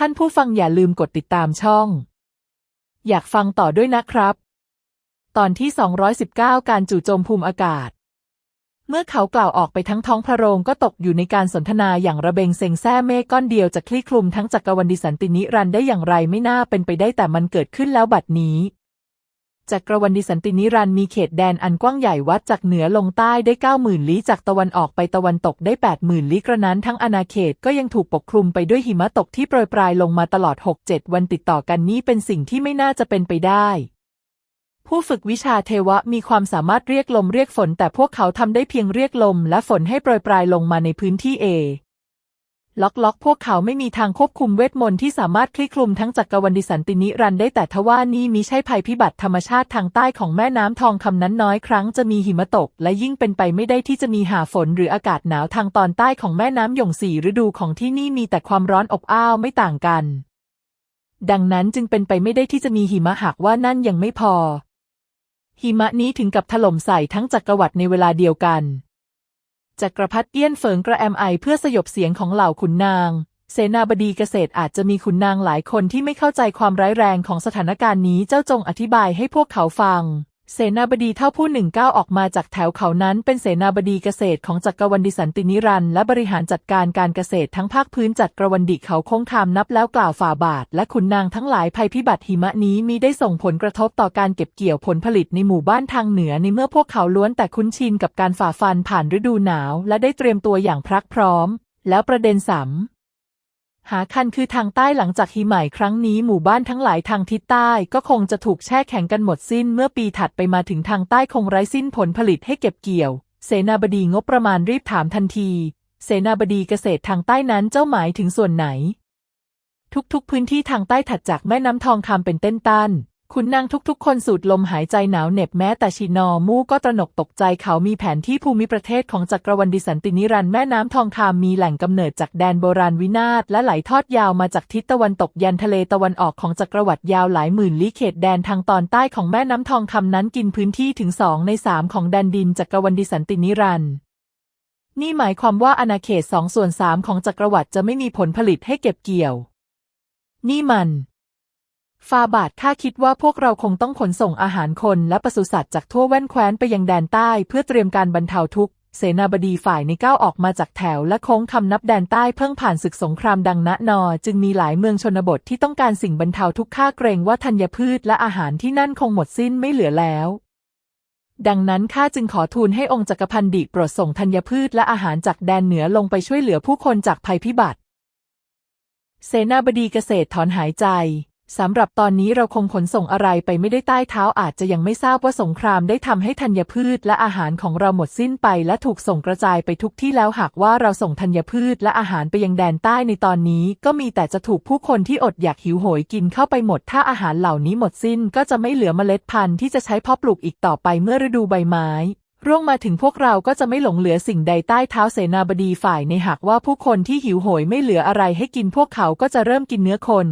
ท่านผู้ฟังอย่าลืมกดติดตามช่อง อยากฟังต่อด้วยนะครับ ตอนที่ 219 การจู่โจมภูมิอากาศ เมื่อเขากล่าวออกไปทั้งท้องพระโรงก็ตกอยู่ในการสนทนาอย่างระเบงเซ็งแซ่เมฆก้อนเดียวจะคลี่คลุมทั้งจักรวรรดิสันตินิรันได้อย่างไรไม่น่าเป็นไปได้แต่มันเกิดขึ้นแล้วบัดนี้ จักรวรรดิสันตินิรันมีเขตแดนอันกว้างใหญ่วัดจากเหนือลงใต้ได้เก้าหมื่นลี้จากตะวันออกไปตะวันตกได้แปดหมื่นลี้กระนั้นทั้งอาณาเขตก็ยังถูกปกคลุมไปด้วยหิมะตกที่โปรยปลายลงมาตลอดหกเจ็ดวันติดต่อกันนี้เป็นสิ่งที่ไม่น่าจะเป็นไปได้ผู้ฝึกวิชาเทวะมีความสามารถเรียกลมเรียกฝน แต่พวกเขาทำได้เพียงเรียกลมและฝนให้โปรยปลายลงมาในพื้นที่เอ ล็อกล็อกพวกเขาไม่มีทางควบคุมเวทมนต์ที่สามารถคลี่คลุมทั้งจักรวรรดิสันตินิรันได้แต่ทว่านี่มิใช่ภัยพิบัติธรรมชาติทางใต้ของแม่น้ำทองคำนั้นน้อยครั้งจะมีหิมะตก และยิ่งเป็นไปไม่ได้ที่จะมีหาฝนหรืออากาศหนาวทางตอนใต้ของแม่น้ำหยงสี่ฤดูของที่นี่มีแต่ความร้อนอบอ้าวไม่ต่างกัน ดังนั้นจึงเป็นไปไม่ได้ที่จะมีหิมะหากว่านั่นยังไม่พอ หิมะนี้ถึงกับถล่มใส่ทั้งจักรวรรดิในเวลาเดียวกัน จักรพรรดิเอี้ยนเฟิงกระแอมไอเพื่อสยบเสียงของเหล่าขุนนาง เสนาบดีเกษตรอาจจะมีขุนนางหลายคนที่ไม่เข้าใจความร้ายแรงของสถานการณ์นี้เจ้าจงอธิบายให้พวกเขาฟัง เสนาบดีเท่าผู้หนึ่งก้าวออกมาจากแถวเขานั้นเป็นเสนาบดีเกษตรของจักรวรรดิสันตินิรันดร์และบริหารจัดการการเกษตรทั้งภาคพื้นจักรวรรดิเขาคงทำนับแล้วกล่าวฝ่าบาท และขุนนางทั้งหลายภัยพิบัติหิมะนี้มีได้ส่งผลกระทบต่อการเก็บเกี่ยวผลผลิตในหมู่บ้านทางเหนือในเมื่อพวกเขาล้วนแต่คุ้นชินกับการฝ่าฟันผ่านฤดูหนาว และได้เตรียมตัวอย่างพรักพร้อม แล้วประเด็นสำ หาคันคือทางใต้หลังจากหิมะครั้งนี้หมู่บ้านทั้งหลายทางทิศใต้ก็คงจะถูกแช่แข็งกันหมดสิ้นเมื่อปีถัดไปมาถึงทางใต้คงไร้สิ้นผลผลิตให้เก็บเกี่ยว เสนาบดีงบประมาณรีบถามทันที เสนาบดีเกษตรทางใต้นั้นเจ้าหมายถึงส่วนไหน ทุกๆพื้นที่ทางใต้ถัดจากแม่น้ำทองคำเป็นเต้นตัน ขุนนางทุกๆ คนสูดลมหายใจหนาวเหน็บแม้แต่ชินอมู่ก็ตระหนกตกใจเขามีแผนที่ภูมิประเทศของจักรวรรดิสันตินิรันดร์แม่น้ำทองคำมีแหล่งกำเนิดจากแดนโบราณวินาศและไหลทอดยาวมาจากทิศตะวันตกยันทะเลตะวันออกของจักรวรรดิยาวหลายหมื่นลี้เขตแดนทางตอนใต้ของแม่น้ำทองคำนั้นกินพื้นที่ถึงสองในสามของแดนดินจักรวรรดิสันตินิรันดร์นี่หมายความว่าอาณาเขตสองส่วนสามของจักรวรรดิจะไม่มีผลผลิตให้เก็บเกี่ยว นี่มัน ฟาบาทข้าคิดว่าพวกเราคงต้องขนส่งอาหารคนและปศุสัตว์จากทั่วแว่นแคว้นไปยังแดนใต้เพื่อเตรียมการบรรเทาทุกข์เสนาบดีฝ่ายในก้าวออกมาจากแถวและโค้งคำนับแดนใต้เพิ่งผ่านศึกสงครามดังณนอ จึงมีหลายเมืองชนบทที่ต้องการสิ่งบรรเทาทุกข์ข้าเกรงว่าธัญพืชและอาหารที่นั่นคงหมดสิ้นไม่เหลือแล้ว ดังนั้นข้าจึงขอทูลให้องค์จักรพันดิโปรดส่งธัญพืชและอาหารจากแดนเหนือลงไปช่วยเหลือผู้คนจากภัยพิบัติ เสนาบดีเกษตรถอนหายใจ สำหรับตอนนี้เราคงขนส่งอะไรไปไม่ได้ใต้เท้าอาจจะยังไม่ทราบว่าสงครามได้ทำให้ธัญพืชและอาหารของเราหมดสิ้นไป และถูกส่งกระจายไปทุกที่แล้วหากว่าเราส่งธัญพืชและอาหารไปยังแดนใต้ในตอนนี้ ก็มีแต่จะถูกผู้คนที่อดอยากหิวโหยกินเข้าไปหมด ถ้าอาหารเหล่านี้หมดสิ้น ก็จะไม่เหลือเมล็ดพันธุ์ที่จะใช้เพาะปลูกอีกต่อไปเมื่อฤดูใบไม้ร่วงมาถึงพวกเราก็จะไม่หลงเหลือสิ่งใดใต้เท้าเสนาบดีฝ่ายในหากว่าผู้คนที่หิวโหยไม่เหลืออะไรให้กินพวกเขาก็จะเริ่มกินเนื้อคน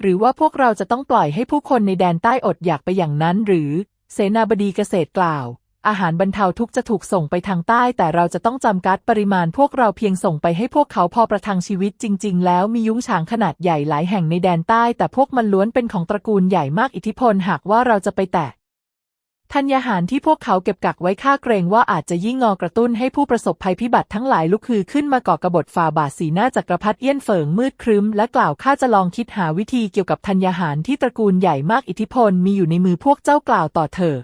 หรือว่าพวกเราจะต้องปล่อยให้ผู้คนในแดนใต้อดอยากไปอย่างนั้น หรือ เสนาบดีเกษตรกล่าว อาหารบรรเทาทุกจะถูกส่งไปทางใต้ แต่เราจะต้องจำกัดปริมาณพวกเราเพียงส่งไปให้พวกเขาพอประทังชีวิตจริง ๆ แล้วมียุ้งฉางขนาดใหญ่หลายแห่งในแดนใต้ แต่พวกมันล้วนเป็นของตระกูลใหญ่มากอิทธิพลหากว่าเราจะไปแตะ ธัญญาหารที่พวกเขาเก็บกักไว้ค่าเกรงว่าอาจจะยิ่งงอกระตุ้นให้ผู้ประสบภัยพิบัติทั้งหลายลุกฮือขึ้นมาก่อกระบฏฝ่าบาทสีหน้าจักรพรรดิเอี้ยนเฟิงมืดครึ้มและกล่าวข้าจะลองคิดหาวิธีเกี่ยวกับธัญญาหารที่ตระกูลใหญ่มากอิทธิพลมีอยู่ในมือพวกเจ้ากล่าวต่อเธอ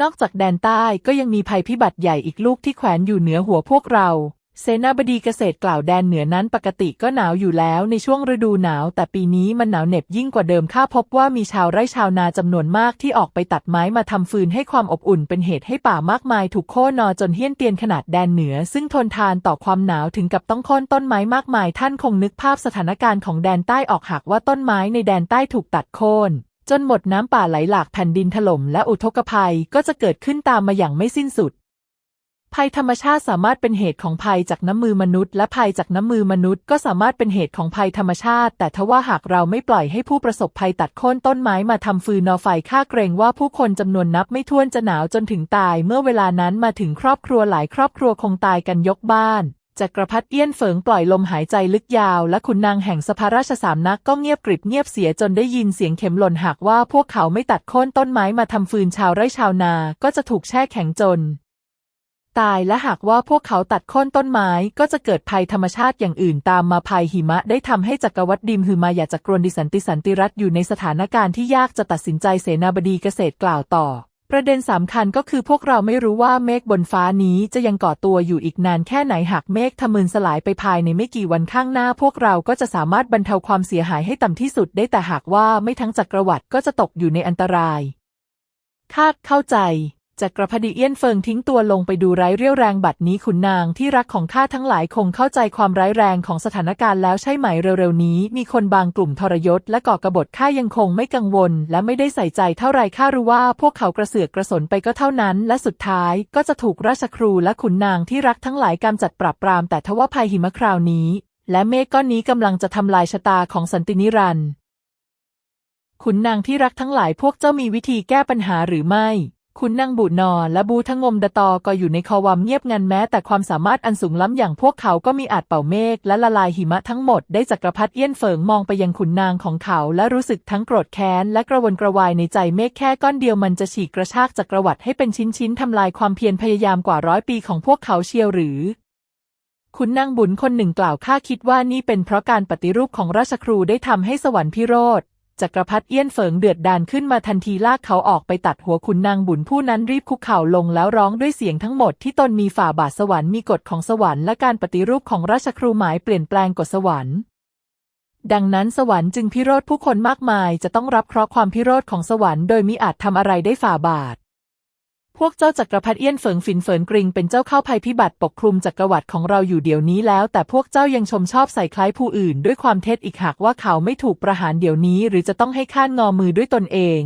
นอกจากแดนใต้ก็ยังมีภัยพิบัติใหญ่อีกลูกที่แขวนอยู่เหนือหัวพวกเรา เสนาบดีเกษตรกล่าวแดนเหนือนั้นปกติก็หนาวอยู่แล้วในช่วงฤดูหนาว แต่ปีนี้มันหนาวเหน็บยิ่งกว่าเดิมข้าพบว่ามีชาวไร่ชาวนาจำนวนมากที่ออกไปตัดไม้มาทำฟืนให้ความอบอุ่นเป็นเหตุให้ป่ามากมายถูกโค่นนอจนเฮี้ยนเตียนขนาดแดนเหนือ ซึ่งทนทานต่อความหนาวถึงกับต้องโค่นต้นไม้มากมาย ท่านคงนึกภาพสถานการณ์ของแดนใต้ออกหากว่าต้นไม้ในแดนใต้ถูกตัดโค่นจนหมดน้ำป่าไหลหลากแผ่นดินถล่มและอุทกภัยก็จะเกิดขึ้นตามมาอย่างไม่สิ้นสุด ภัยธรรมชาติสามารถเป็นเหตุของภัยจากน้ำมือมนุษย์ และภัยจากน้ำมือมนุษย์ก็สามารถเป็นเหตุของภัยธรรมชาติ แต่ทว่าหากเราไม่ปล่อยให้ผู้ประสบภัยตัดโค่นต้นไม้มาทำฟืนนอไฟค่าเกรงว่าผู้คนจำนวนนับไม่ถ้วนจะหนาวจนถึงตาย เมื่อเวลานั้นมาถึงครอบครัวหลายครอบครัวคงตายกันยกบ้านจักรพรรดิเอี้ยนเฟิงปล่อยลมหายใจลึกยาว และขุนนางแห่งสภาราชสามนักก็เงียบกริบเงียบเสียจนได้ยินเสียงเข็มหล่นหากว่าพวกเขาไม่ตัดโค่นต้นไม้มาทำฟืนชาวไร่ชาวนา ก็จะถูกแช่แข็งจน ตายและหากว่าพวกเขาตัดโค่นต้นไม้ก็จะเกิดภัยธรรมชาติอย่างอื่นตามมาภัยหิมะได้ทำให้จักรวรรดิมหือมาอยากจะกรนดิสันติสันติรัฐอยู่ในสถานการณ์ที่ยากจะตัดสินใจเสนาบดีเกษตรกล่าวต่อ ประเด็นสำคัญก็คือพวกเราไม่รู้ว่าเมฆบนฟ้านี้จะยังก่อตัวอยู่อีกนานแค่ไหนหากเมฆทะมึนสลายไปภายในไม่กี่วันข้างหน้า พวกเราก็จะสามารถบรรเทาความเสียหายให้ต่ำที่สุดได้แต่หากว่าไม่ทั้งจักรวรรดิก็จะตกอยู่ในอันตรายคาดเข้าใจ จักรพรรดิเอี้ยนเฟิงทิ้งตัวลงไปดูไร้เรี่ยวแรงบัดนี้ขุนนางที่รักของข้าทั้งหลายคงเข้าใจความร้ายแรงของสถานการณ์แล้วใช่ไหมเร็วๆนี้ มีคนบางกลุ่มทรยศและก่อกบฏข้ายังคงไม่กังวล และไม่ได้ใส่ใจเท่าไรข้ารู้ว่าพวกเขากระเสือกกระสนไปก็เท่านั้น และสุดท้ายก็จะถูกราชครูและขุนนางที่รักทั้งหลายกำจัดปราบปรามแต่ทว่าภัยหิมะคราวนี้ และเมฆก้อนนี้กำลังจะทำลายชะตาของสันตินิรันดร์ขุนนางที่รักทั้งหลายพวกเจ้ามีวิธีแก้ปัญหาหรือไม่ คุณนางบูนอและบูทั้งงมดะตอก็อยู่ในคอวามเงียบงันแม้ แต่ความสามารถอันสูงล้ำอย่างพวกเขาก็มีอาจเป่าเมฆและละลายหิมะทั้งหมดได้จักรพรรดิเอี้ยนเฟิงมองไปยังขุนนางของเขา และรู้สึกทั้งโกรธแค้นและกระวนกระวายในใจเมฆแค่ก้อนเดียวมันจะฉีกกระชากจักรวรรดิให้เป็นชิ้นๆทำลายความเพียรพยายามกว่าร้อยปีของพวกเขาเชียวหรือขุนนางบุญคนหนึ่งกล่าวข้าคิดว่านี่เป็นเพราะการปฏิรูปของราชครูได้ทำให้สวรรค์พิโรธ จักรพรรดิเอี้ยนเฟิงเดือดดานขึ้นมาทันทีลากเขาออกไปตัดหัวขุนนางบุญผู้นั้นรีบคุกเข่าลงแล้วร้องด้วยเสียงทั้งหมดที่ตนมีฝ่าบาทสวรรค์มีกฎของสวรรค์และการปฏิรูปของราชครูหมายเปลี่ยนแปลงกฎสวรรค์ดังนั้นสวรรค์จึงพิโรธผู้คนมากมายจะต้องรับเคราะห์ความพิโรธของสวรรค์โดยมิอาจทำอะไรได้ฝ่าบาท พวกเจ้าจักรพรรดิเอี้ยนเฟิงฝินเฟินกริงเป็นเจ้าเข้าภัยพิบัติปกคลุมจักรวรรดิของเราอยู่เดี๋ยวนี้แล้ว แต่พวกเจ้ายังชมชอบใส่คล้ายผู้อื่น ด้วยความเท็จอีกหากว่าเขาไม่ถูกประหารเดี๋ยวนี้ หรือจะต้องให้ข้านงอมือด้วยตนเอง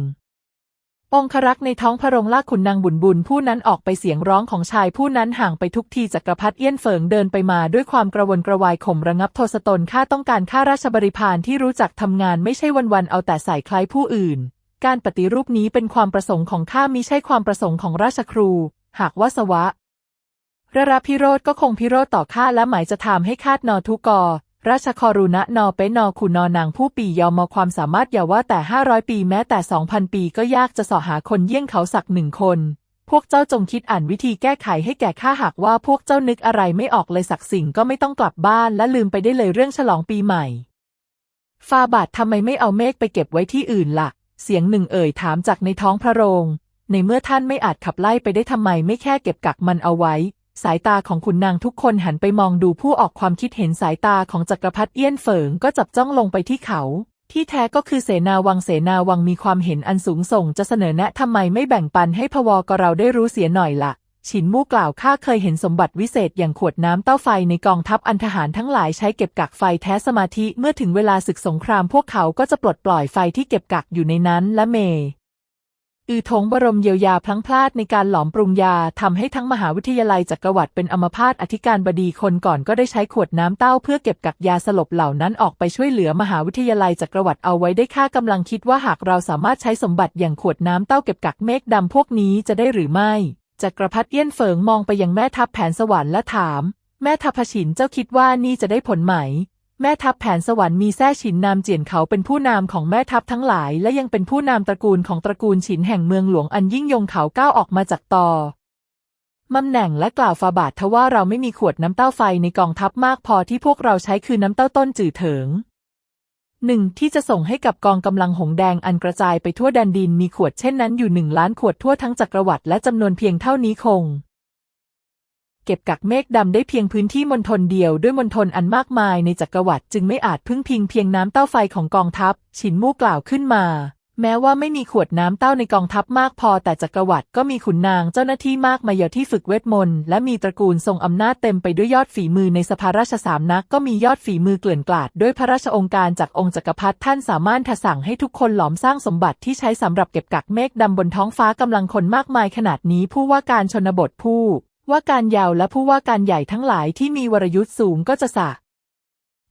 องครักษ์ในท้องพระโรงลากขุนนางบุญบุญผู้นั้นออกไปเสียงร้องของชายผู้นั้นห่างไปทุกทีจักรพรรดิเอี้ยนเฟิงเดินไปมาด้วยความกระวนกระวายข่มระงับโทสตนข้าต้องการข้าราชบริพารที่รู้จักทำงานไม่ใช่วันๆเอาแต่ใส่คล้ายผู้อื่น การปฏิรูปนี้เป็นความประสงค์ของข้ามิใช่ความประสงค์ของราชครู หากว่าสวะระรับพิโรธก็คงพิโรธต่อข้าและหมายจะทำให้คาดนอทุกอ ราชคอรุณะนอเปนอขุนนอนางผู้ปียอมมอความสามารถอย่าว่าแต่ห้าร้อยปีแม้แต่สองพันปีก็ยากจะสอหาคนเยี่ยงเขาสักหนึ่งคน พวกเจ้าจงคิดอ่านวิธีแก้ไขให้แก่ข้าหากว่าพวกเจ้านึกอะไรไม่ออกเลยสักสิ่งก็ไม่ต้องกลับบ้านและลืมไปได้เลยเรื่องฉลองปีใหม่ฟาบาททำไมไม่เอาเมฆไปเก็บไว้ที่อื่นละ่ะ เสียงหนึ่งเอ่ยถามจากในท้องพระโรง ในเมื่อท่านไม่อาจขับไล่ไปได้ทำไมไม่แค่เก็บกักมันเอาไว้ สายตาของขุนนางทุกคนหันไปมองดูผู้ออกความคิดเห็นสายตาของจักรพรรดิเอี้ยนเฟิงก็จับจ้องลงไปที่เขา ที่แท้ก็คือเสนาวังเสนาวังมีความเห็นอันสูงส่งจะเสนอแนะทำไมไม่แบ่งปันให้พวกเราได้รู้เสียหน่อยละ่ะ ฉินมู่กล่าวข้าเคยเห็นสมบัติวิเศษอย่างขวดน้ำเต้าไฟในกองทัพอันทหารทั้งหลายใช้เก็บกักไฟแท้สมาธิเมื่อถึงเวลาศึกสงครามพวกเขาก็จะปลดปล่อยไฟที่เก็บกักอยู่ในนั้นและเมอือทงบรมเยียวยาพลังพลาดในการหลอมปรุงยาทำให้ทั้งมหาวิทยาลัยจักรวรรดิเป็นอมพาตอธิการบดีคนก่อนก็ได้ใช้ขวดน้ำเต้าเพื่อเก็บกักยาสลบเหล่านั้นออกไปช่วยเหลือมหาวิทยาลัยจักรวรรดิเอาไว้ได้ค่ากำลังคิดว่าหากเราสามารถใช้สมบัติอย่างขวดน้ำเต้าเก็บกักเมฆดำพวกนี้จะได้หรือไม่ จักรพรรดิเอี้ยนเฟิงมองไปยังแม่ทัพแผนสวรรค์และถาม แม่ทัพพฉินเจ้าคิดว่านี่จะได้ผลไหม แม่ทัพแผนสวรรค์มีแท้ฉินนามเจียนเขาเป็นผู้นำของแม่ทัพทั้งหลาย และยังเป็นผู้นำตระกูลของตระกูลฉินแห่งเมืองหลวงอันยิ่งยงเขาก้าวออกมาจากตอมำแหน่งและกล่าวฟาบาททว่าเราไม่มีขวดน้ำเต้าไฟในกองทัพมากพอที่พวกเราใช้คือน้ำเต้าต้นจื่อเถิง หนึ่งที่จะส่งให้กับกองกำลังหงแดงอันกระจายไปทั่วแดนดินมีขวดเช่นนั้นอยู่หนึ่งล้านขวดทั่วทั้งจักรวรรดิและจำนวนเพียงเท่านี้คง เก็บกักเมฆดำได้เพียงพื้นที่มณฑลเดียวด้วยมณฑลอันมากมายในจักรวรรดิจึงไม่อาจพึ่งพิงเพียงน้ำเต้าไฟของกองทัพฉินมู่กล่าวขึ้นมา แม้ว่าไม่มีขวดน้ำเต้าในกองทัพมากพอแต่จักรวรรดิก็มีขุนนางเจ้าหน้าที่มากมายที่ฝึกเวทมนต์และมีตระกูลทรงอำนาจเต็มไปด้วยยอดฝีมือในสภาราชสามนักก็มียอดฝีมือเกลื่อนกลาดด้วยพระราชองค์การจากองค์จักรพรรดิท่านสามารถทสั่งให้ทุกคนหลอมสร้างสมบัติที่ใช้สำหรับเก็บกักเมฆดำบนท้องฟ้ากำลังคนมากมายขนาดนี้ผู้ว่าการชนบทผู้ว่าการยาวและผู้ว่าการใหญ่ทั้งหลายที่มีวรยุทธ์สูงก็จะสะ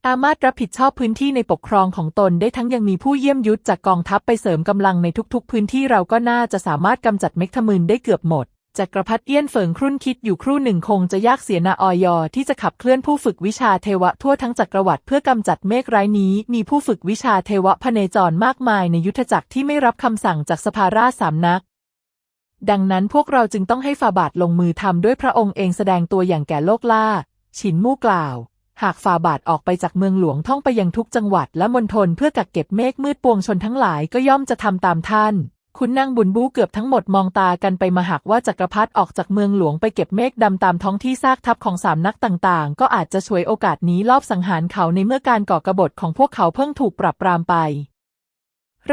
สามารถรับผิดชอบพื้นที่ในปกครองของตนได้ทั้งยังมีผู้เยี่ยมยุทธจากกองทัพไปเสริมกำลังในทุกๆ พื้นที่เราก็น่าจะสามารถกำจัดเมฆทมืนได้เกือบหมดจักรพรรดิเอี้ยนเฟิงครุ่นคิดอยู่ครู่หนึ่งคงจะยากเสียนาออยอที่จะขับเคลื่อนผู้ฝึกวิชาเทวะทั่วทั้งจักรวรรดิเพื่อกำจัดเมฆร้ายนี้ มีผู้ฝึกวิชาเทวะพเนจรมากมายในยุทธจักรที่ไม่รับคำสั่งจากสภาราสามนัก ดังนั้นพวกเราจึงต้องให้ฝ่าบาทลงมือทำด้วยพระองค์เองแสดงตัวอย่างแก่โลกล่า ฉินมู่กล่าว หากฝ่าบาทออกไปจากเมืองหลวงท่องไปยังทุกจังหวัดและมณฑลเพื่อกักเก็บเมฆมืดปวงชนทั้งหลายก็ย่อมจะทำตามท่านคุณนางบุญบูเกือบทั้งหมดมองตากันไปมาหากว่าจักรพรรดิออกจากเมืองหลวงไปเก็บเมฆดำตามท้องที่ซากทับของสามนักต่างๆ ก็อาจจะช่วยโอกาสนี้ลอบสังหารเขาในเมื่อการก่อกบฏของพวกเขาเพิ่งถูกปรับปรามไป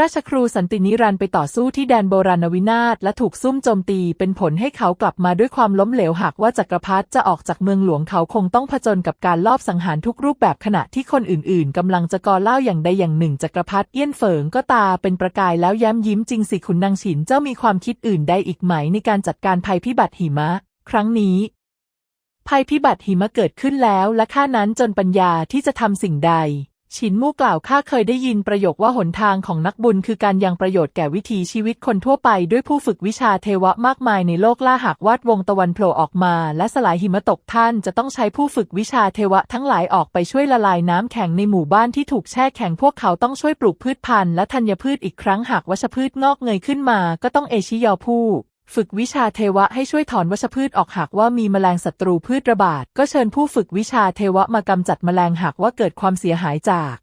ราชครูสันตินิรันต์ไปต่อสู้ที่แดนโบราณวินาศและถูกซุ่มโจมตีเป็นผลให้เขากลับมาด้วยความล้มเหลวหากว่าจักรพรรดิจะออกจากเมืองหลวงเขาคงต้องผจญกับการลอบสังหารทุกรูปแบบขณะที่คนอื่นๆ กำลังจะกอเล่าอย่างใดอย่างหนึ่งจักรพรรดิเอี้ยนเฟิงก็ตาเป็นประกายแล้วแย้มยิ้มจริงสิคุณนางฉินเจ้ามีความคิดอื่นใดอีกไหมในการจัดการภัยพิบัติหิมะ ครั้งนี้ภัยพิบัติหิมะเกิดขึ้นแล้วและข้านั้นจนปัญญาที่จะทำสิ่งใด ฉินมู่กล่าวข้าเคยได้ยินประโยคว่าหนทางของนักบุญคือการยังประโยชน์แก่วิถีชีวิตคนทั่วไปด้วยผู้ฝึกวิชาเทวะมากมายในโลกล่าหากวาดวงตะวันโผล่ออกมา และสลายหิมะตกท่านจะต้องใช้ผู้ฝึกวิชาเทวะทั้งหลายออกไปช่วยละลายน้ำแข็งในหมู่บ้านที่ถูกแช่แข็งพวกเขาต้องช่วยปลูกพืชพันธุ์และธัญพืชอีกครั้งหากวัชพืชงอกเงยขึ้นมาก็ต้องเอชิยอผู้ ฝึกวิชาเทวะให้ช่วยถอนวัชพืชออกหากว่ามีแมลงศัตรูพืชระบาด ก็เชิญผู้ฝึกวิชาเทวะมากำจัดแมลงหากว่าเกิดความเสียหายจาก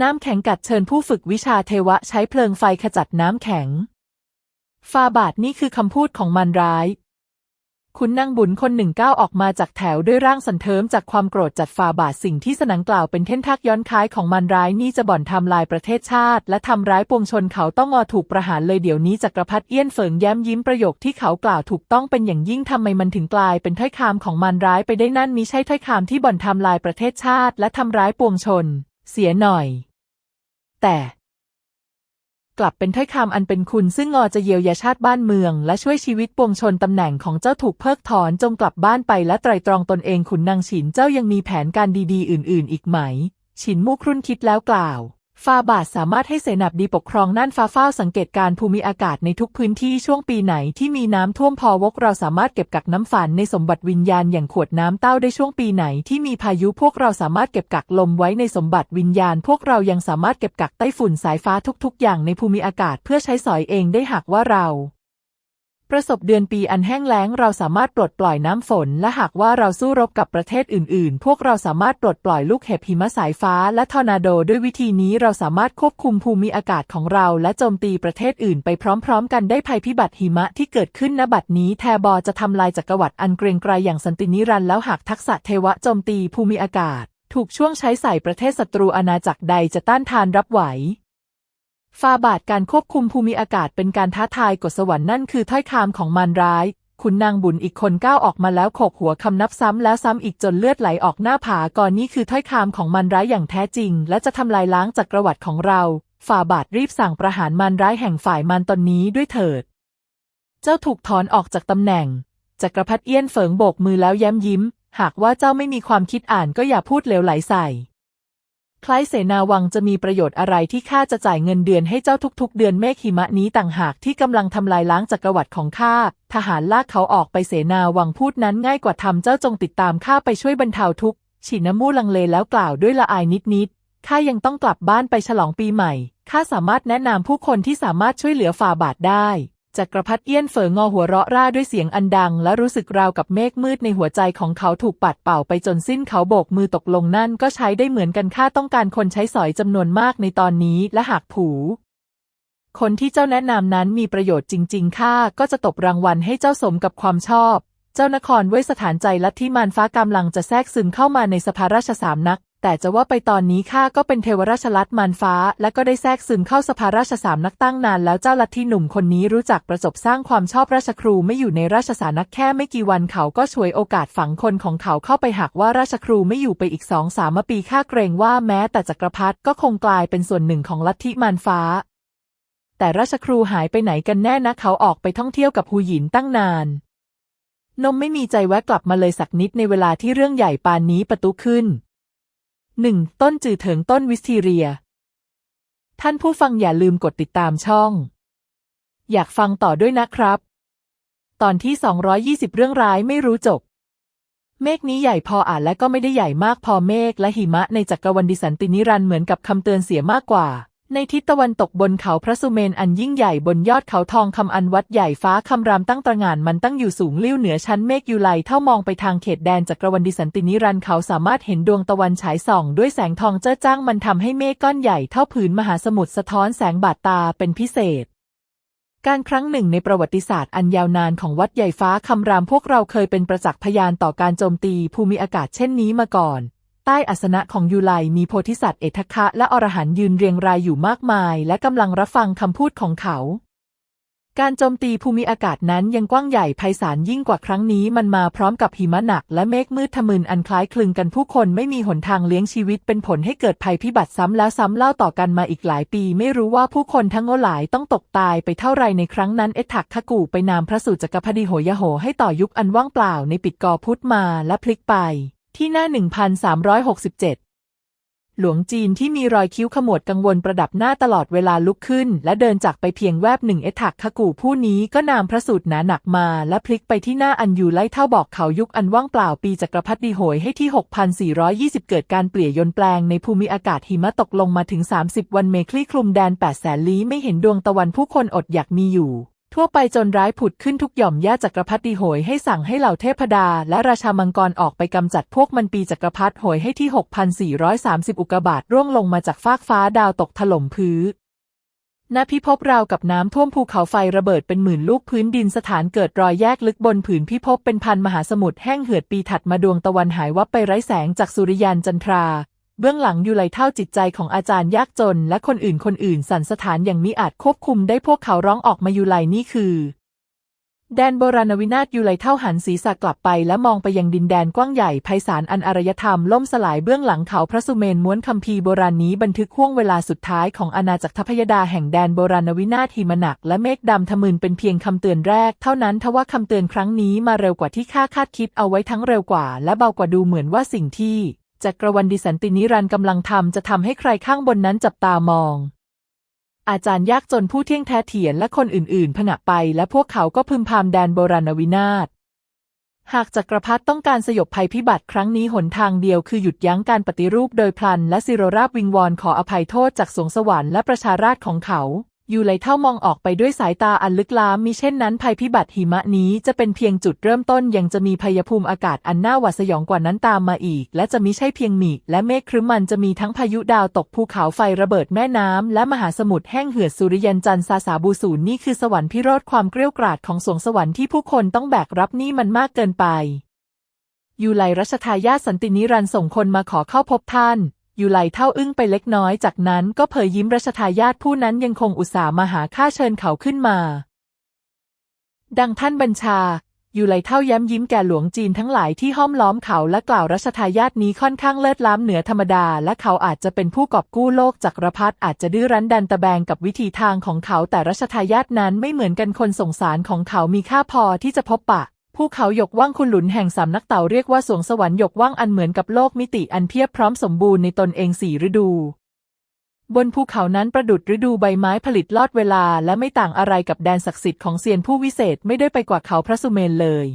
น้ำแข็งกัดเชิญผู้ฝึกวิชาเทวะใช้เพลิงไฟขจัดน้ำแข็ง ฟาบาทนี่คือคำพูดของมันร้าย คุณนางบุญคนหนึ่งก้าวออกมาจากแถวด้วยร่างสันเทิมจากความโกรธจัดฟาบาทสิ่งที่สนังกล่าวเป็นเท่นทักย้อนคล้ายของมันร้ายนี่จะบ่อนทำลายประเทศชาติ และทำร้ายปวงชนเขาต้องงอถูกประหารเลยเดี๋ยวนี้จักรพรรดิเอี้ยนเฟิงแย้มยิ้มประโยคที่เขากล่าวถูกต้องเป็นอย่างยิ่งทำไมมันถึงกลายเป็นถ้อยคำของมันร้ายไปได้นั่นมิใช่ถ้อยคำที่บ่อนทำลายประเทศชาติ และทำร้ายปวงชน เสียหน่อย แต่ กลับเป็นถ้อยคำอันเป็นคุณซึ่งงอจะเยียวยาชาติบ้านเมือง และช่วยชีวิตปวงชนตำแหน่งของเจ้าถูกเพิกถอนจงกลับบ้านไปและไตรตรองตนเองขุนนางฉินเจ้ายังมีแผนการดีๆ อื่น ๆ อีกไหม ฉินมู่ครุ่นคิดแล้วกล่าว ฟาบาทสามารถให้เสนาบดีปกครองน่านฟ้าเฝ้าสังเกตการภูมิอากาศในทุกพื้นที่ช่วงปีไหนที่มีน้ำท่วมพอวกเราสามารถเก็บกักน้ำฝนในสมบัติวิญญาณอย่างขวดน้ำเต้าได้ช่วงปีไหนที่มีพายุพวกเราสามารถเก็บกักลมไว้ในสมบัติวิญญาณ พวกเรายังสามารถเก็บกักไต้ฝุ่นสายฟ้าทุกๆ อย่างในภูมิอากาศเพื่อใช้สอยเองได้หากว่าเรา ประสบเดือนปีอันแห้งแล้งเราสามารถปลดปล่อยน้ำฝน และหากว่าเราสู้รบกับประเทศอื่น ๆ พวกเราสามารถปลดปล่อยลูกเห็บหิมะสายฟ้า และทอร์นาโดด้วยวิธีนี้เราสามารถควบคุมภูมิอากาศของเราและโจมตีประเทศอื่นไปพร้อม ๆ กันได้ภัยพิบัติหิมะที่เกิดขึ้นณบัดนี้แทบอจะทำลายจักรวรรดิอันเกรียงไกรอย่างสันตินิรันดร์แล้วหากทักษะเทวะโจมตีภูมิอากาศ ถูกช่วงใช้ใส่ประเทศศัตรูอาณาจักรใดจะต้านทานรับไหว ฟาบาทการควบคุมภูมิอากาศเป็นการท้าทายกฎสวรรค์นั่นคือถ้อยคำของมารร้าย คุณนางบุญอีกคนก้าวออกมาแล้วโขกหัวคำนับซ้ำแล้วซ้ำอีกจนเลือดไหลออกหน้าผาก่อนนี่คือถ้อยคำของมารร้ายอย่างแท้จริง และจะทำลายล้างจักรวรรดิของเราฟาบาทรีบสั่งประหารมารร้ายแห่งฝ่ายมารตนนี้ด้วยเถิด เจ้าถูกถอนออกจากตำแหน่ง จักรพรรดิเอี้ยนเฟิงโบกมือแล้วแย้มยิ้ม หากว่าเจ้าไม่มีความคิดอ่านก็อย่าพูดเลวไหลใส่ คล้ายเสนาวังจะมีประโยชน์อะไรที่ข้าจะจ่ายเงินเดือนให้เจ้าทุกๆ เดือนเมฆหิมะนี้ต่างหากที่กำลังทำลายล้างจักรวรรดิของข้า ทหารลากเขาออกไปเสนาวังพูดนั้นง่ายกว่าทำเจ้าจงติดตามข้าไปช่วยบรรเทาทุกข์ฉินน้ำมูลังเลแล้วกล่าวด้วยละอายนิดๆข้ายังต้องกลับบ้านไปฉลองปีใหม่ ข้าสามารถแนะนำผู้คนที่สามารถช่วยเหลือฝ่าบาทได้ จักรพรรดิเอี้ยนเฝองอหัวเราะร่าด้วยเสียงอันดัง และรู้สึกราวกับเมฆมืดในหัวใจของเขาถูกปัดเป่าไปจนสิ้นเขาโบกมือตกลงนั่นก็ใช้ได้เหมือนกันข้าต้องการคนใช้สอยจำนวนมากในตอนนี้และหากผู คนที่เจ้าแนะนำนั้นมีประโยชน์จริงๆข้าก็จะตบรางวัลให้เจ้าสมกับความชอบ เจ้านครเวสถานใจลัทธิมารฟ้ากำลังจะแทรกซึมเข้ามาในสภาราชสามนัก แต่จะว่าไปตอนนี้ข้าก็เป็นเทวราชลัทธิมารฟ้า และก็ได้แทรกซึมเข้าสภาราชสามนักตั้งนานแล้วเจ้าลัทธิหนุ่มคนนี้รู้จักประสบสร้างความชอบราชครูไม่อยู่ในราชสานักแค่ไม่กี่วันเขาก็ช่วยโอกาสฝังคนของเขาเข้าไปหากว่าราชครูไม่อยู่ไปอีกสองสามปีข้าเกรงว่าแม้แต่จักรพรรดิก็คงกลายเป็นส่วนหนึ่งของลัทธิมารฟ้า แต่ราชครูหายไปไหนกันแน่นะเขาออกไปท่องเที่ยวกับฮูหยินตั้งนานนมไม่มีใจแวะกลับมาเลยสักนิดในเวลาที่เรื่องใหญ่ปานนี้ประตูขึ้น หนึ่งต้นจือเถิงต้นวิสทีเรีย ท่านผู้ฟังอย่าลืมกดติดตามช่อง อยากฟังต่อด้วยนะครับ ตอนที่ 220 เรื่องร้ายไม่รู้จบ เมฆนี้ใหญ่พออ่านและก็ไม่ได้ใหญ่มากพอเมฆและหิมะในจักรวรรดิสันตินิรันเหมือนกับคำเตือนเสียมากกว่า ในทิศตะวันตกบนเขาพระสุเมนอันยิ่งใหญ่บนยอดเขาทองคำอันวัดใหญ่ฟ้าคำรามตั้งตระหง่านมันตั้งอยู่สูงลิ้วเหนือชั้นเมฆยูไลเท่ามองไปทางเขตแดนจักรวรรดิสันตินิรันเขาสามารถเห็นดวงตะวันฉายส่องด้วยแสงทองเจ้าจ้างมันทำให้เมฆก้อนใหญ่เท่าผืนมหาสมุทรสะท้อนแสงบาดตาเป็นพิเศษ การครั้งหนึ่งในประวัติศาสตร์อันยาวนานของวัดใหญ่ฟ้าคำรามพวกเราเคยเป็นประจักษ์พยานต่อการโจมตีภูมิอากาศเช่นนี้มาก่อน ใต้อาสนะของยูไลมีโพธิสัตว์เอทคะและอรหันยืนเรียงรายอยู่มากมาย และกำลังรับฟังคำพูดของเขา การโจมตีภูมิอากาศนั้นยังกว้างใหญ่ไพศาลยิ่งกว่าครั้งนี้มันมาพร้อมกับหิมะหนักและเมฆมืดทะมึนอันคล้ายคลึงกันผู้คนไม่มีหนทางเลี้ยงชีวิตเป็นผลให้เกิดภัยพิบัติซ้ำแล้วซ้ำเล่าต่อกันมาอีกหลายปี ไม่รู้ว่าผู้คนทั้งโอหลายต้องตกตายไปเท่าไรในครั้งนั้นเอถักขกูไปนามพระสู่จักรพรรดิโหยโหให้ต่อยุคอันว่างเปล่าในปิดกอพุทธมาและพลิกไป ที่หน้า 1367 หลวงจีนที่มีรอยคิ้วขมวดกังวลประดับหน้าตลอดเวลาลุกขึ้น และเดินจากไปเพียงแวบหนึ่งเอถักขกูผู้นี้ก็นามพระสูตรหนาหนักมาและพลิกไปที่หน้าอันยูไล่เท่าบอกเขายุคอันว่างเปล่าปีจักรพรรดิโหยให้ที่ 6420 เกิดการเปลี่ยยนแปลงในภูมิอากาศหิมะตกลงมาถึง 30 วันเมคลี่คลุมแดน8แสนลี้ไม่เห็นดวงตะวันผู้คนอดอยากมีอยู่ ทั่วไปจนร้ายผุดขึ้นทุกหย่อมย่าจักรพรรดิโหยให้สั่งให้เหล่าเทพดา และราชามังกรออกไปกำจัดพวกมันปีจักรพรรดิโหยให้ที่ 6,430 อุกบาตร่วงลงมาจากฟากฟ้าดาวตกถล่มพื้นณพิภพราวกับน้ำท่วมภูเขาไฟระเบิดเป็นหมื่นลูกพื้นดินสถานเกิดรอยแยกลึกบนผืนพิภพเป็นพันมหาสมุทรแห้งเหือดปีถัดมาดวงตะวันหายวับไปไร้แสงจากสุริยันจันทรา เบื้องหลังอยู่ไหลเท่าจิตใจของอาจารย์ยากจน และคนอื่นคนอื่นสันสถานอย่างมิอาจควบคุมได้พวกเขาร้องออกมาอยู่ไหลนี่คือแดนโบราณวินาศอยู่ไหลเท่าหันศีรษะกลับไปและมองไปยังดินแดนกว้างใหญ่ไพศาลอันอารยธรรมล่มสลายเบื้องหลังเขาพระสุเมนม้วนคัมภีร์โบราณนี้บันทึกห่วงเวลาสุดท้ายของอาณาจักรทพยดาแห่งแดนโบราณวินาศหิมะหนักและเมฆดำทะมึนเป็นเพียงคำเตือนแรก เท่านั้นทว่าคำเตือนครั้งนี้มาเร็วกว่าที่ข้าคาดคิดเอาไว้ทั้งเร็วกว่า และเบากว่าดูเหมือนว่าสิ่งที่ จักรวรรดิสันตินิรันดร์กำลังทำจะทำให้ใครข้างบนนั้นจับตามอง อาจารย์ยากจนผู้เที่ยงแท้เถียนและคนอื่นๆผงะไปและพวกเขาก็พึมพำแดนโบราณวินาศหากจักรพรรดิต้องการสยบภัยพิบัติครั้งนี้หนทางเดียวคือหยุดยั้งการปฏิรูปโดยพลัน และสิโรราบวิงวอนขออภัยโทษจากสวงสวรรค์และประชาราษฎร์ของเขา อยู่ไหลเท่ามองออกไปด้วยสายตาอันลึกล้ำมิเช่นนั้นภัยพิบัติหิมะนี้จะเป็นเพียงจุดเริ่มต้นยังจะมีพยภูมิอากาศอันน่าหวาดสยองกว่านั้นตามมาอีก และจะมิใช่เพียงหมีและเมฆครึ้มมันจะมีทั้งพายุดาวตกภูเขาไฟระเบิดแม่น้ำและมหาสมุทรแห้งเหือดสุริยันจันทร์ซาสาบูสูนนี่คือสวรรค์พิโรธความเกลี้ยวกราดของสวงสวรรค์ที่ผู้คนต้องแบกรับนี่มันมากเกินไปยูไลรัชทายาทสันตินิรันส่งคนมาขอเข้าพบท่าน อยู่ไหลเท่าอึ้งไปเล็กน้อยจากนั้นก็เผยยิ้มรัชทายาทผู้นั้นยังคงอุตส่าห์มาหาข้าเชิญเขาขึ้นมา ดังท่านบัญชา อยู่ไหลเท่าย้ำยิ้มแก่หลวงจีนทั้งหลายที่ห้อมล้อมเขาและกล่าวรัชทายาทนี้ค่อนข้างเลิศล้ำเหนือธรรมดา และเขาอาจจะเป็นผู้กอบกู้โลกจักรพรรดิอาจจะดื้อรั้นดันตะแบงกับวิธีทางของเขาแต่รัชทายาทนั้นไม่เหมือนกันคนสงสารของเขามีค่าพอที่จะพบปะ ภูเขาหยกว่างคุณหลุนแห่งสำนักเต่าเรียกว่าสวงสวรรค์หยกว่างอันเหมือนกับโลกมิติอันเพียบพร้อมสมบูรณ์ในตนเองสี่ฤดู บนภูเขานั้นประดุดฤดูใบไม้ผลิตลอดเวลาและไม่ต่างอะไรกับแดนศักดิ์สิทธิ์ของเซียนผู้วิเศษไม่ได้ไปกว่าเขาพระสุเมนเลย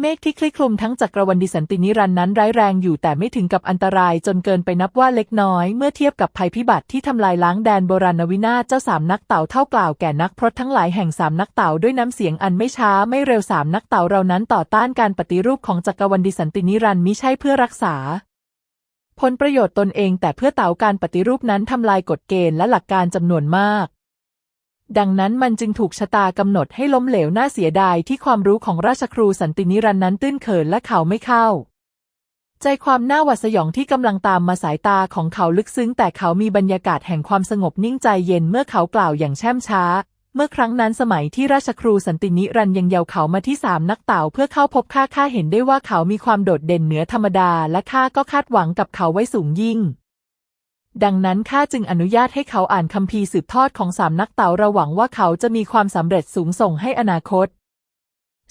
เมฆที่คลี่คลุมทั้งจักรวรรดิสันตินิรันน์นั้นร้ายแรงอยู่แต่ไม่ถึงกับอันตรายจนเกินไปนับว่าเล็กน้อย เมื่อเทียบกับภัยพิบัติที่ทำลายล้างแดนโบราณวินาศเจ้าสามนักเต่าเท่ากล่าวแก่นักพรตทั้งหลายแห่งสามนักเต่าด้วยน้ำเสียงอันไม่ช้าไม่เร็วสามนักเต่าเรานั้นต่อต้านการปฏิรูปของจักรวรรดิสันตินิรันมิใช่เพื่อรักษาผลประโยชน์ตนเองแต่เพื่อเต่าการปฏิรูปนั้นทำลายกฎเกณฑ์และหลักการจำนวนมาก ดังนั้นมันจึงถูกชะตากำหนดให้ล้มเหลวน่าเสียดายที่ความรู้ของราชครูสันตินิรันน์นั้นตื้นเขินและเขาไม่เข้า ใจความน่าหวาดสยองที่กำลังตามมาสายตาของเขาลึกซึ้ง แต่เขามีบรรยากาศแห่งความสงบนิ่งใจเย็นเมื่อเขากล่าวอย่างแช่มช้า เมื่อครั้งนั้นสมัยที่ราชครูสันตินิรันยังเยาว์เขามาที่สามนักเต่าเพื่อเข้าพบข้าข้าเห็นได้ว่าเขามีความโดดเด่นเหนือธรรมดา และข้าก็คาดหวังกับเขาไว้สูงยิ่ง ดังนั้นข้าจึงอนุญาตให้เขาอ่านคัมภีร์สืบทอดของสามนักเต่าเราหวังว่าเขาจะมีความสำเร็จสูงส่งให้อนาคต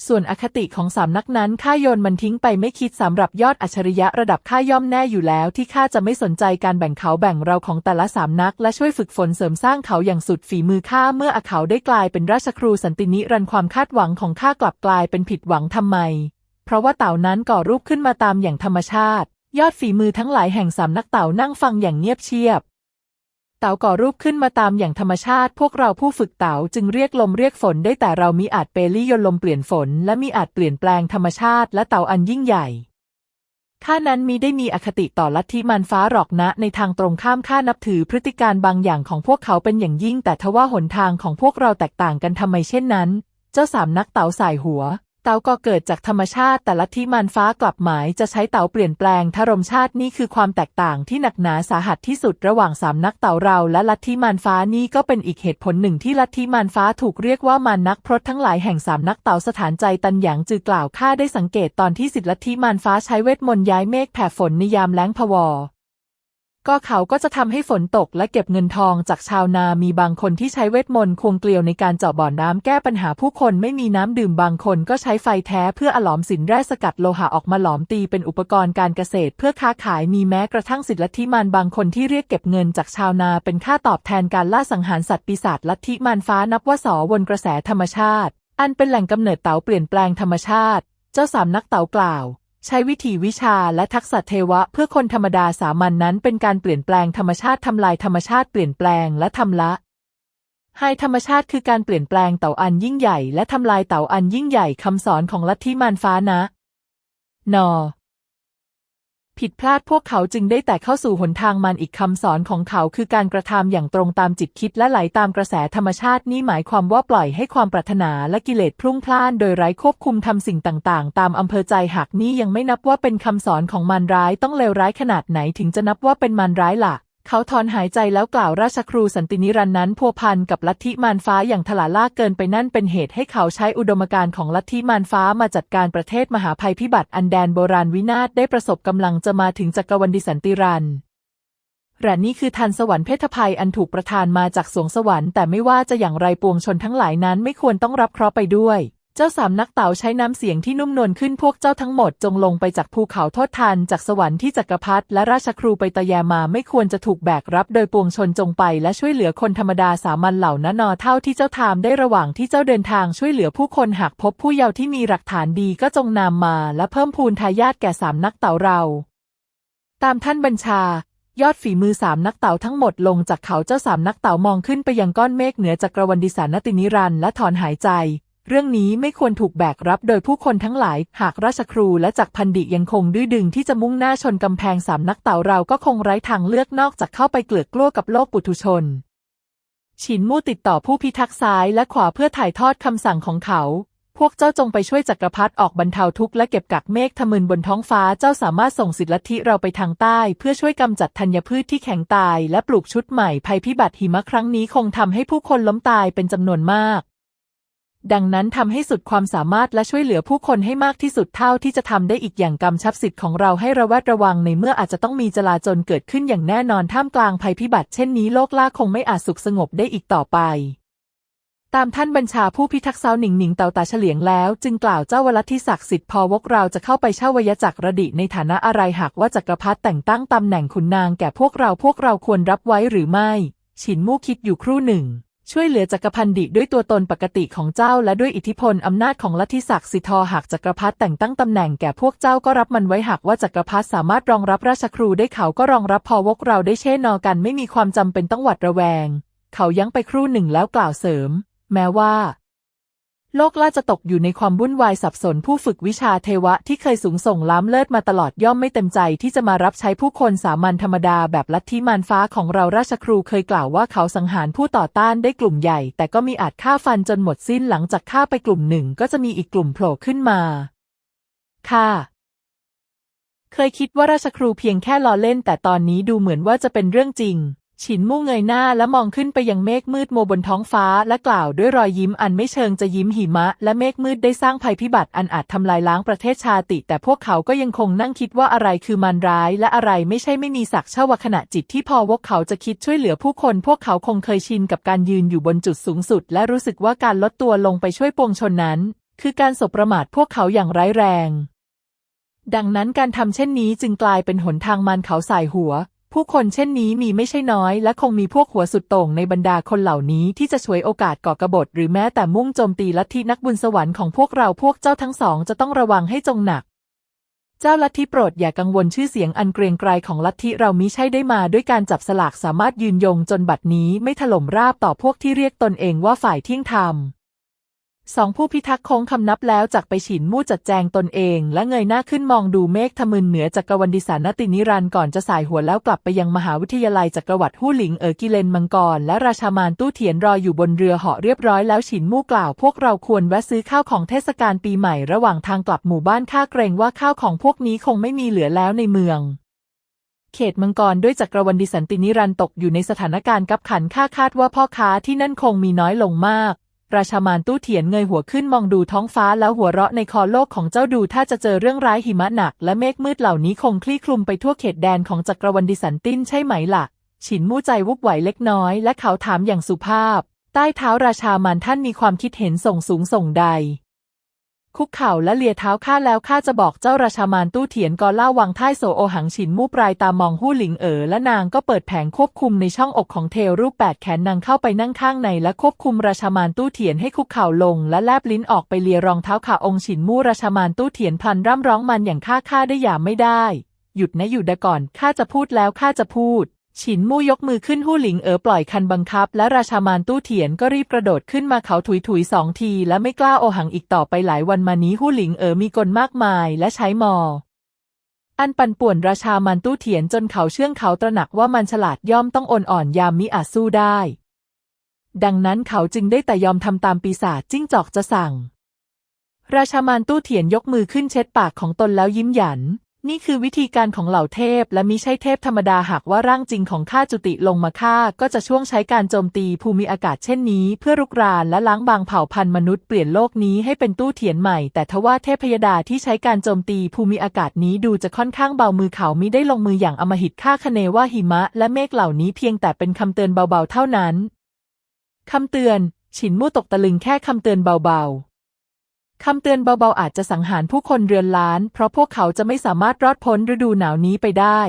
ส่วนอคติของสามนักนั้นข้าโยนมันทิ้งไปไม่คิดสำหรับยอดอัจฉริยะระดับข้าย่อมแน่อยู่แล้ว ที่ข้าจะไม่สนใจการแบ่งเขาแบ่งเราของแต่ละสามนัก และช่วยฝึกฝนเสริมสร้างเขาอย่างสุดฝีมือข้าเมื่ออเขาได้กลายเป็นราชครูสันตินิรันความคาดหวังของข้ากลับกลายเป็นผิดหวังทำไม เพราะว่าเต่านั้นก่อรูปขึ้นมาตามอย่างธรรมชาติ ยอดฝีมือทั้งหลายแห่งสามนักเต่านั่งฟังอย่างเงียบเชียบ เต่าก่อรูปขึ้นมาตามอย่างธรรมชาติ พวกเราผู้ฝึกเต่าจึงเรียกลมเรียกฝนได้แต่เรามีอาจเปลี่ยนลมเปลี่ยนฝน และมีอาจเปลี่ยนแปลงธรรมชาติ และเต่าอันยิ่งใหญ่ข้านั้นมีได้มีอคติต่อลัทธิมันฟ้าหรอกนะ ในทางตรงข้ามข้านับถือพฤติการบางอย่างของพวกเขาเป็นอย่างยิ่ง แต่ทว่าหนทางของพวกเราแตกต่างกันทำไมเช่นนั้น เจ้าสามนักเต่าสายหัว เต่าก็เกิดจากธรรมชาติแต่ลัทธิมันฟ้ากลับหมายจะใช้เต่าเปลี่ยนแปลงทรมชาตินี่คือความแตกต่างที่หนักหนาสาหัสที่สุดระหว่างสามนักเต่าเราและลัทธิมันฟ้านี่ก็เป็นอีกเหตุผลหนึ่งที่ลัทธิมันฟ้าถูกเรียกว่ามันนักพรตทั้งหลายแห่งสามนักเต่าสถานใจตันหยางจือกล่าวข้าได้สังเกตตอนที่สิทธิลัทธิมันฟ้าใช้เวทมนต์ย้ายเมฆแผ่ฝนในยามแล้งพวอ ก็เขาก็จะทำให้ฝนตกและเก็บเงินทองจากชาวนามีบางคนที่ใช้เวทมนต์ควงเกลียวในการเจาะบ่อน้ำแก้ปัญหาผู้คนไม่มีน้ำดื่มบางคนก็ใช้ไฟแท้เพื่ออหลอมสินแร่สกัดโลหะออกมาหลอมตีเป็นอุปกรณ์การเกษตร เพื่อค้าขายมีแม้กระทั่งสิทธิลัทธิมานบางคนที่เรียกเก็บเงินจากชาวนาเป็นค่าตอบแทนการล่าสังหารสัตว์ปีศาจลัทธิมานฟ้านับว่าสอวนกระแสธรรมชาติ อันเป็นแหล่งกำเนิดเต๋าเปลี่ยนแปลงธรรมชาติ เจ้าสามนักเต๋ากล่าว ใช้วิธีวิชาและทักษะเทวะเพื่อคนธรรมดาสามัญนนั้นเป็นการเปลี่ยนแปลงธรรมชาติทำลายธรรมชาติเปลี่ยนแปลงและทำละให้ธรรมชาติคือการเปลี่ยนแปลงเต่าอันยิ่งใหญ่และทำลายเต่าอันยิ่งใหญ่คำสอนของลัทธิมารฟ้านะ นอ ผิดพลาดพวกเขาจึงได้แต่เข้าสู่หนทางมันอีกคำสอนของเขาคือการกระทำอย่างตรงตามจิตคิดและไหลตามกระแสธรรมชาตินี่หมายความว่าปล่อยให้ความปรารถนาและกิเลสพลุ่งพล่าน โดยไร้ควบคุมทำสิ่งต่างๆ ตามอำเภอใจหากนี่ยังไม่นับว่าเป็นคำสอนของมันร้ายต้องเลวร้ายขนาดไหนถึงจะนับว่าเป็นมันร้ายล่ะ เขาถอนหายใจแล้วกล่าวราชครูสันตินิรันนั้นพัวพันกับลัทธิมารฟ้าอย่างถลาล่าเกินไปนั่นเป็นเหตุให้เขาใช้อุดมการณ์ของลัทธิมารฟ้ามาจัดการประเทศมหาภัยพิบัติอันแดนโบราณวินาศได้ประสบกำลังจะมาถึงจักรวรรดิสันติรันและนี่คือทันสวรรค์เพทภัยอันถูกประทานมาจากสวงสวรรค์แต่ไม่ว่าจะอย่างไรปวงชนทั้งหลายนั้นไม่ควรต้องรับเคราะห์ไปด้วย จ้าสามนักเต่าใช้น้ำเสียงที่นุ่มนวลขึ้นพวกเจ้าทั้งหมดจงลงไปจากภูเขาโทษทานจากสวรรค์ที่จักรพรรดิและราชครูไปตะแยมาไม่ควรจะถูกแบกรับโดยปวงชนจงไปและช่วยเหลือคนธรรมดาสามัญเหล่านั้นนอเท่าที่เจ้าทามได้ระหว่างที่เจ้าเดินทางช่วยเหลือผู้คนหากพบผู้เยาว์ที่มีหลักฐานดีก็จงนำมาและเพิ่มพูนทายาทแก่สามนักเต่าเรา ตามท่านบัญชายอดฝีมือสามนักเต่าทั้งหมดลงจากเขาเจ้าสามนักเต่ามองขึ้นไปยังก้อนเมฆเหนือจักรวรรดิสารนตินิรันและถอนหายใจ เรื่องนี้ไม่ควรถูกแบกรับโดยผู้คนทั้งหลาย หากราชครูและจักรพันดิยังคงดื้อดึงที่จะมุ่งหน้าชนกำแพงสามนักเต่าเราก็คงไร้ทางเลือกนอกจากเข้าไปเกลือกกลั้วกับโลกปุถุชน ฉินมู่ติดต่อผู้พิทักษ์ซ้ายและขวาเพื่อถ่ายทอดคำสั่งของเขา พวกเจ้าจงไปช่วยจักรพรรดิออกบรรเทาทุกข์และเก็บกักเมฆทะมึนบนท้องฟ้าเจ้าสามารถส่งสิทธิลัทธิเราไปทางใต้ เพื่อช่วยกำจัดธัญพืชที่แข็งตาย และปลูกชุดใหม่ภัยพิบัติหิมะครั้งนี้คงทำให้ผู้คนล้มตายเป็นจำนวนมาก ดังนั้นทำให้สุดความสามารถและช่วยเหลือผู้คนให้มากที่สุดเท่าที่จะทำได้อีกอย่างกำชับสิทธิ์ของเราให้ระแวดระวังในเมื่ออาจจะต้องมีจลาจลเกิดขึ้นอย่างแน่นอนท่ามกลางภัยพิบัติเช่นนี้โลกล่าคงไม่อาจสุขสงบได้อีกต่อไป ตามท่านบัญชาผู้พิทักษ์เซาหนิงหนิงเตาตาเฉลียงแล้ว จึงกล่าวเจ้าวลัทธิศักดิ์สิทธิ์พอวกเราจะเข้าไปเช่าวยจักรระดิในฐานะอะไรหากว่าจักรพรรดิแต่งตั้งตำแหน่งขุนนางแก่พวกเราพวกเราควรรับไว้หรือไม่ ฉินมู่คิดอยู่ครู่หนึ่ง ช่วยเหลือจักรพันดิด้วยตัวตนปกติของเจ้าและด้วยอิทธิพลอำนาจของลัทธิศักดิ์สิทธอหากจักรพรรดิแต่งตั้งตำแหน่งแก่พวกเจ้าก็รับมันไว้หากว่าจักรพรรดิสามารถรองรับราชครูได้เขาก็รองรับพอวกเราได้เช่นนอกันไม่มีความจำเป็นต้องหวัดระแวง เขายั้งไปครู่หนึ่งแล้วกล่าวเสริม แม้ว่า โลกล่าจะตกอยู่ในความวุ่นวายสับสนผู้ฝึกวิชาเทวะที่เคยสูงส่งล้ำเลิศมาตลอดย่อมไม่เต็มใจที่จะมารับใช้ผู้คนสามัญธรรมดาแบบลัทธิมารฟ้าของเราราชครูเคยกล่าวว่าเขาสังหารผู้ต่อต้านได้กลุ่มใหญ่ แต่ก็มีอาจฆ่าฟันจนหมดสิ้นหลังจากฆ่าไปกลุ่มหนึ่งก็จะมีอีกกลุ่มโผล่ขึ้นมาค่ะเคยคิดว่าราชครูเพียงแค่ล้อเล่น แต่ตอนนี้ดูเหมือนว่าจะเป็นเรื่องจริง ฉินมู่เงยหน้าและมองขึ้นไปยังเมฆมืดโมบนท้องฟ้าและกล่าวด้วยรอยยิ้มอันไม่เชิงจะยิ้มหิมะ และเมฆมืดได้สร้างภัยพิบัติอันอาจทำลายล้างประเทศชาติ แต่พวกเขาก็ยังคงนั่งคิดว่าอะไรคือมันร้าย และอะไรไม่ใช่ไม่มีศักดิ์เช่าวขณะจิตที่พอพวกเขาจะคิดช่วยเหลือผู้คน พวกเขาคงเคยชินกับการยืนอยู่บนจุดสูงสุด และรู้สึกว่าการลดตัวลงไปช่วยปวงชนนั้น คือการสบประมาทพวกเขาอย่างร้ายแรงดังนั้นการทำเช่นนี้จึงกลายเป็นหนทางมันเขาสายหัว ผู้คนเช่นนี้มีไม่ใช่น้อย และคงมีพวกหัวสุดโต่งในบรรดาคนเหล่านี้ที่จะช่วยโอกาสก่อกบฏหรือแม้แต่มุ่งโจมตีลัทธินักบุญสวรรค์ของพวกเราพวกเจ้าทั้งสองจะต้องระวังให้จงหนัก เจ้าลัทธิโปรดอย่ากังวลชื่อเสียงอันเกรียงไกรของลัทธิเรามิใช่ได้มาด้วยการจับสลากสามารถยืนยงจนบัดนี้ไม่ถล่มราบต่อพวกที่เรียกตนเองว่าฝ่ายเที่ยงธรรม สองผู้พิทักษ์คงคำนับแล้วจากไปฉินมู่จัดแจงตนเอง และเงยหน้าขึ้นมองดูเมฆทะมึนเหนือจักรวรรดิสานตินิรันก่อนจะสายหัวแล้วกลับไปยังมหาวิทยาลัยจักรวรรดิหู้หลิงเอ๋อกิเลนมังกร และราชามานตู้เถียนรออยู่บนเรือเหาะเรียบร้อยแล้วฉินมู่กล่าวพวกเราควรแวะซื้อข้าวของเทศกาลปีใหม่ระหว่างทางกลับหมู่บ้านข้าเกรงว่าข้าวของพวกนี้คงไม่มีเหลือแล้วในเมืองเขตมังกรด้วยจักรวรรดิสันตินิรันตกอยู่ในสถานการณ์กับขันค่าคาดว่าพ่อค้าที่นั่นคงมีน้อยลงมาก ราชามานตู้เถียนเงยหัวขึ้นมองดูท้องฟ้าแล้วหัวเราะในคอโลกของเจ้าดูถ้าจะเจอเรื่องร้ายหิมะหนัก และเมฆมืดเหล่านี้คงคลี่คลุมไปทั่วเขตแดนของจักรวรรดิสันตินใช่ไหมล่ะ ฉินมู่ใจวุบไหวเล็กน้อย และเขาถามอย่างสุภาพ ใต้เท้าราชามานท่านมีความคิดเห็นส่งสูงส่งใด คุกเข่าและเลียเท้าข้าแล้วข้าจะบอกเจ้าราชามานตู้เถียนกอล่าวังท้ายโซโอหังฉินมู่ปลายตามองหู้หลิงเอ๋อและนางก็เปิดแผงควบคุมในช่องอกของเทวรูปแปดแขนนางเข้าไปนั่งข้างในและควบคุมราชามานตู้เถียนให้คุกเข่าลงและแลบลิ้นออกไปเลียรองเท้าขาองค์ฉินมู่ราชามานตู้เถียนพลันร่ำร้องมันอย่างข้าข้าได้อย่าไม่ได้ หยุดนะหยุดนะก่อนข้าจะพูดแล้วข้าจะพูด ฉินมู่ยกมือขึ้นหู้หลิงเอ๋อปล่อยคันบังคับ และราชามานตู้เถียนก็รีบกระโดดขึ้นมาเขาถุยถุยสองที และไม่กล้าโอหังอีกต่อไปหลายวันมานี้หู้หลิงเอ๋อมีกลมากมายและใช้มอ อันปั่นป่วนราชามันตู้เถียนจนเขาเชื่องเขาตระหนักว่ามันฉลาดย่อมต้องอ่อนอ่อนยามมิอาจสู้ได้ ดังนั้นเขาจึงได้แต่ยอมทำตามปีศาจจิ้งจอกจะสั่ง ราชามานตู้เถียนยกมือขึ้นเช็ดปากของตนแล้วยิ้มหยัน นี่คือวิธีการของเหล่าเทพ และมิใช่เทพธรรมดาหากว่าร่างจริงของข้าจุติลงมาฆ่าก็จะช่วงใช้การโจมตีภูมิอากาศเช่นนี้ เพื่อรุกรานและล้างบางเผ่าพันธุ์มนุษย์เปลี่ยนโลกนี้ให้เป็นตู้เถียนใหม่ แต่ทว่าเทพพยดาที่ใช้การโจมตีภูมิอากาศนี้ดูจะค่อนข้างเบามือเขามิได้ลงมืออย่างอมหิตค่าคเนว่าหิมะ และเมฆเหล่านี้เพียงแต่เป็นคำเตือนเบาๆเท่านั้นคำเตือน ฉินมู่ตกตะลึงแค่คำเตือนเบาๆ คำเตือนเบาๆอาจจะสังหารผู้คนเรือนล้าน เพราะพวกเขาจะไม่สามารถรอดพ้นฤดูหนาวนี้ไปได้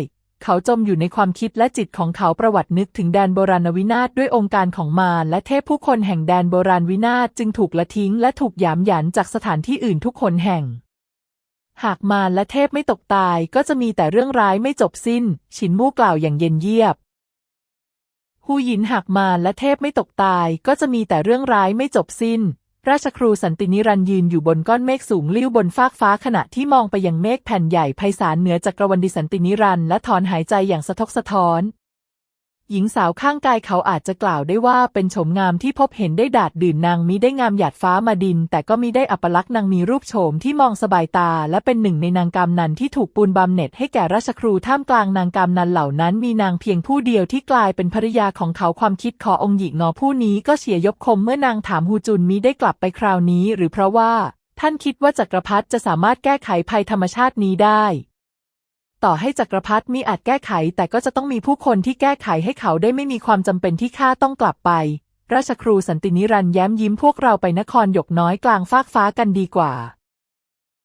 เขาจมอยู่ในความคิดและจิตของเขาประวัตินึกถึงแดนโบราณวินาศด้วยองค์การของมารและเทพผู้คนแห่งแดนโบราณวินาศจึงถูกละทิ้งและถูกหยามหยันจากสถานที่อื่นทุกคนแห่ง หากมารและเทพไม่ตกตายก็จะมีแต่เรื่องร้ายไม่จบสิ้นฉินมู่กล่าวอย่างเย็นเยียบหูหยินหากมารและเทพไม่ตกตายก็จะมีแต่เรื่องร้ายไม่จบสิ้น ราชครูสันตินิรันยืนอยู่บนก้อนเมฆสูงลิ้วบนฟากฟ้าขณะที่มองไปยังเมฆแผ่นใหญ่ไพศาลเหนือจักรวรรดิสันตินิรันและถอนหายใจอย่างสะทกสะท้อน หญิงสาวข้างกายเขาอาจจะกล่าวได้ว่าเป็นโฉมงามที่พบเห็นได้ดาดดื่นนางมิได้งามหยาดฟ้ามาดิน แต่ก็มิได้อัปลักษณ์นางมีรูปโฉมที่มองสบายตา และเป็นหนึ่งในนางกามนันที่ถูกปูนบำเหน็จให้แก่ราชครูท่ามกลางนางกามนันเหล่านั้น มีนางเพียงผู้เดียวที่กลายเป็นภริยาของเขาความคิดขอองค์หญิงงอผู้นี้ก็เฉียยบคมเมื่อนางถามฮูจุนมิได้กลับไปคราวนี้ หรือเพราะว่า ท่านคิดว่าจักรพรรดิจะสามารถแก้ไขภัยธรรมชาตินี้ได้ ต่อให้จักรพรรดิมิอาจแก้ไข แต่ก็จะต้องมีผู้คนที่แก้ไขให้เขาได้ไม่มีความจำเป็นที่ข้าต้องกลับไป ราชครูสันตินิรันแย้มยิ้มพวกเราไปนครหยกน้อยกลางฟากฟ้ากันดีกว่า